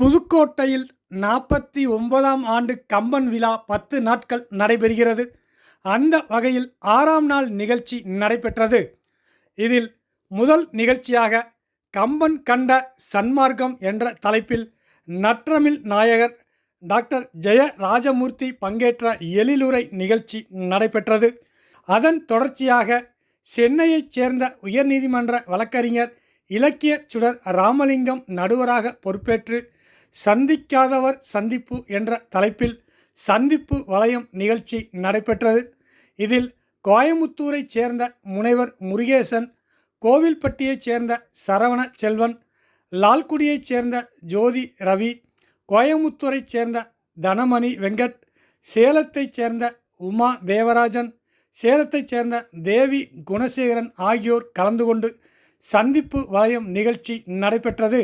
புதுக்கோட்டையில் நாற்பத்தி ஒன்பதாம் ஆண்டு கம்பன் விழா பத்து நாட்கள் நடைபெறுகிறது. அந்த வகையில் ஆறாம் நாள் நிகழ்ச்சி நடைபெற்றது. இதில் முதல் நிகழ்ச்சியாக கம்பன் கண்ட சன்மார்க்கம் என்ற தலைப்பில் நற்றமிழ் நாயகர் டாக்டர் ஜெய ராஜமூர்த்தி பங்கேற்ற எழிலுரை நிகழ்ச்சி நடைபெற்றது. அதன் தொடர்ச்சியாக சென்னையைச் சேர்ந்த உயர்நீதிமன்ற வழக்கறிஞர் இலக்கிய சுடர் ராமலிங்கம் நடுவராக பொறுப்பேற்று சந்திக்காதவர் சந்திப்பு என்ற தலைப்பில் சந்திப்பு வளையம் நிகழ்ச்சி நடைபெற்றது. இதில் கோயமுத்தூரைச் சேர்ந்த முனைவர் முருகேசன் கோவில்பட்டியைச் சேர்ந்த சரவண செல்வன் லால்குடியைச் சேர்ந்த ஜோதி ரவி கோயமுத்தூரைச் சேர்ந்த தனமணி வெங்கட் சேலத்தைச் சேர்ந்த உமா தேவராஜன் சேலத்தைச் சேர்ந்த தேவி குணசேகரன் ஆகியோர் கலந்து கொண்டு சந்திப்பு வளையம் நிகழ்ச்சி நடைபெற்றது.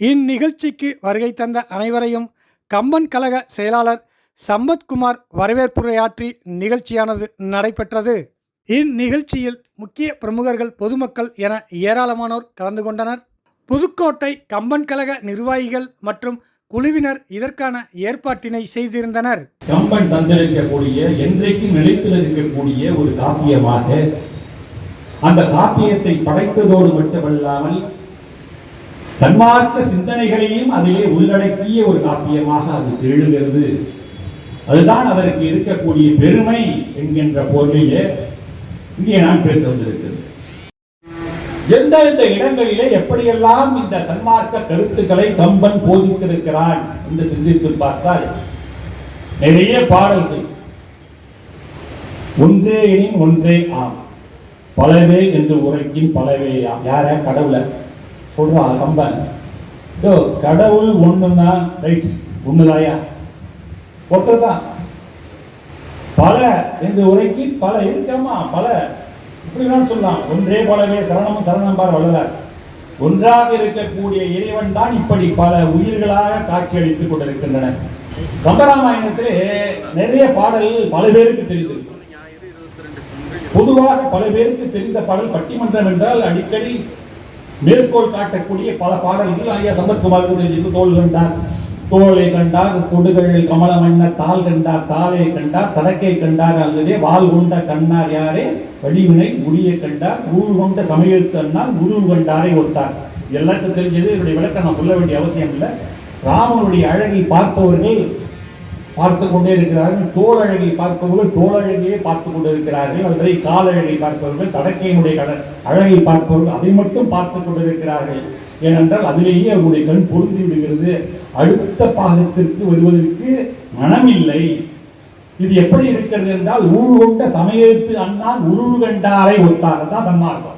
இந்நிகழ்ச்சிக்கு வருகை தந்த அனைவரையும் கம்பன் கழக செயலாளர் சம்பத்குமார் வரவேற்புரையாற்றி நிகழ்ச்சியானது நடைபெற்றது. இந்நிகழ்ச்சியில் முக்கிய பிரமுகர்கள் பொதுமக்கள் என ஏராளமானோர் கலந்து கொண்டனர். புதுக்கோட்டை கம்பன் கழக நிர்வாகிகள் மற்றும் குழுவினர் இதற்கான ஏற்பாட்டினை செய்திருந்தனர். கம்பன் தந்திருக்கக்கூடிய என்றைக்கும் நிலைத்து இருக்கக்கூடிய ஒரு காப்பியமாக அந்த காப்பியத்தை படைத்ததோடு மட்டுமல்லாமல் சன்மார்க்க சிந்தனைகளையும் அதிலே உள்ளடக்கிய ஒரு காப்பியமாக அது திகழ்கிறது அதுதான் அதற்கு இருக்கக்கூடிய பெருமை என்கின்ற பொருளிலே இங்கே நான் பேச வந்திருக்கிறது. எந்தெந்த இடங்களிலே எப்படியெல்லாம் இந்த சன்மார்க்க கருத்துக்களை கம்பன் போதித்திருக்கிறான் என்று சிந்தித்து பார்த்தால் நிறைய பாடல்கள். ஒன்றே எனின் ஒன்றே ஆம். பலவே என்று உரைக்கின் பலவே யார? கடவுளை. சொல்றான் கம்பன். இதோ கடவுள் ஒண்ணுன்னா ரைட்ஸ் ஒண்ணுதாயா ஒருத்தர் தான் பல என்று உரைக்கு பல இருக்காமா? பல. இப்படி தான் சொல்லலாம். ஒன்றே போலவே சரணம் சரணம் பார் வள்ளலார். ஒன்றாக இருக்கக்கூடிய இறைவன் தான் இப்படி பல உயிர்களாக காட்சியளித்துக் கொண்டிருக்கின்றன. கம்பராமாயணத்திலே நிறைய பாடல்கள் பல பேருக்கு தெரிந்தது. பொதுவாக பல பேருக்கு தெரிந்த பாடல் பட்டிமன்றம் என்றால் அடிக்கடி மேற்கோள் காட்டக்கூடிய பல பாடல்கள் ஐயா சம்பத்குமார் தெரிஞ்சது தோல் கண்டார். தோலை கண்டார் தொடுகள் கமல மன்ன தாள் கண்டார் தாளை கண்டார் தடக்கை கண்டார் அல்லதே வால் கொண்ட கண்ணார் யாரே? வழிவினை முடிய கண்டார் ஊழ் கொண்ட சமயத்தன்னால் குரு கண்டாரை ஒட்டார். எல்லாத்துக்கும் தெரிஞ்சது என்னுடைய விளக்கம் நான் சொல்ல வேண்டிய அவசியம் இல்லை ராமனுடைய அழகை பார்ப்பவர்கள் பார்த்து கொண்டே இருக்கிறார்கள். தோழழகை பார்ப்பவர்கள் தோல் பார்த்து கொண்டு இருக்கிறார்கள் அதுவரை கால் பார்ப்பவர்கள் தடக்கையினுடைய கட அழகை பார்ப்பவர்கள் அதை மட்டும் பார்த்து கொண்டிருக்கிறார்கள். ஏனென்றால் அதிலேயே அவருடைய கண் பொருந்தி விடுகிறது. அடுத்த பாகத்திற்கு வருவதற்கு மனமில்லை. இது எப்படி இருக்கிறது என்றால் ஊழ் கொண்ட சமயத்து அண்ணான் உருள் கண்டாரை ஒத்தார். தான் சன்மார்க்கம்.